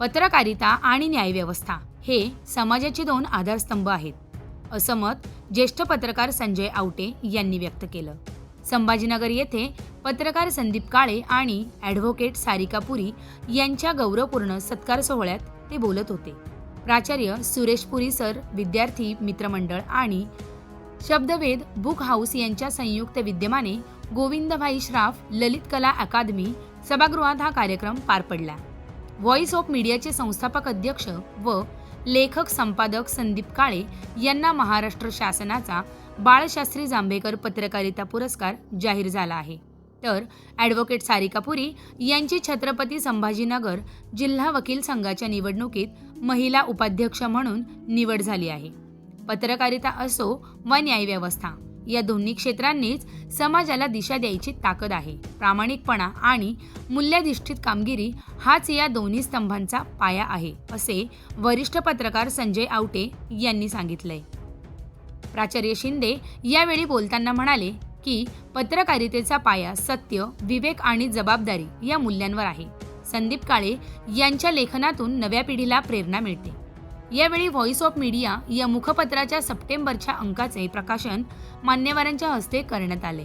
पत्रकारिता आणि न्यायव्यवस्था हे समाजाचे दोन आधारस्तंभ आहेत असं मत ज्येष्ठ पत्रकार संजय आवटे यांनी व्यक्त केलं. संभाजीनगर येथे पत्रकार संदीप काळे आणि ॲडव्होकेट सारिका पुरी यांच्या गौरवपूर्ण सत्कार सोहळ्यात ते बोलत होते. प्राचार्य सुरेश पुरी सर विद्यार्थी मित्रमंडळ आणि शब्दवेद बुक हाऊस यांच्या संयुक्त विद्यमाने गोविंदभाई श्राफ ललित कला अकादमी सभागृहात हा कार्यक्रम पार पडला. व्हॉइस ऑफ मीडियाचे संस्थापक अध्यक्ष व लेखक संपादक संदीप काळे यांना महाराष्ट्र शासनाचा बाळशास्त्री जांभेकर पत्रकारिता पुरस्कार जाहीर झाला आहे. तर ॲडव्होकेट सारिका पुरी यांची छत्रपती संभाजीनगर जिल्हा वकील संघाच्या निवडणुकीत महिला उपाध्यक्ष म्हणून निवड झाली आहे. पत्रकारिता असो व न्यायव्यवस्था या दोन्ही क्षेत्रांनीच समाजाला दिशा द्यायची ताकद आहे. प्रामाणिकपणा आणि मूल्याधिष्ठित कामगिरी हाच या दोन्ही स्तंभांचा पाया आहे असे वरिष्ठ पत्रकार संजय आवटे यांनी सांगितलंय. प्राचार्य शिंदे यावेळी बोलताना म्हणाले की पत्रकारितेचा पाया सत्य विवेक आणि जबाबदारी या मूल्यांवर आहे. संदीप काळे यांच्या लेखनातून नव्या पिढीला प्रेरणा मिळते. यावेळी व्हॉइस ऑफ मीडिया या मुखपत्राच्या सप्टेंबरच्या अंकाचे प्रकाशन मान्यवरांच्या हस्ते करण्यात आले.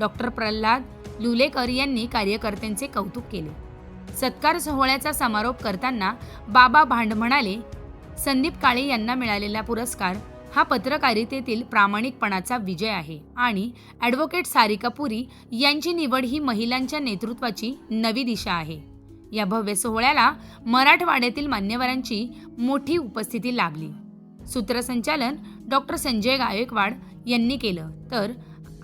डॉक्टर प्रल्हाद लुलेकर यांनी कार्यकर्त्यांचे कौतुक केले. सत्कार सोहळ्याचा समारोप करताना बाबा भांड म्हणाले संदीप काळे यांना मिळालेला पुरस्कार हा पत्रकारितेतील प्रामाणिकपणाचा विजय आहे आणि ॲडव्होकेट सारिका पुरी यांची निवड ही महिलांच्या नेतृत्वाची नवी दिशा आहे. या भव्य सोहळ्याला मराठवाड्यातील मान्यवरांची मोठी उपस्थिती लाभली. सूत्रसंचालन डॉक्टर संजय गायकवाड यांनी केलं. तर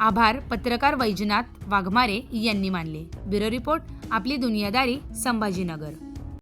आभार पत्रकार वैजनाथ वाघमारे यांनी मानले. ब्युरो रिपोर्ट आपली दुनियादारी संभाजीनगर.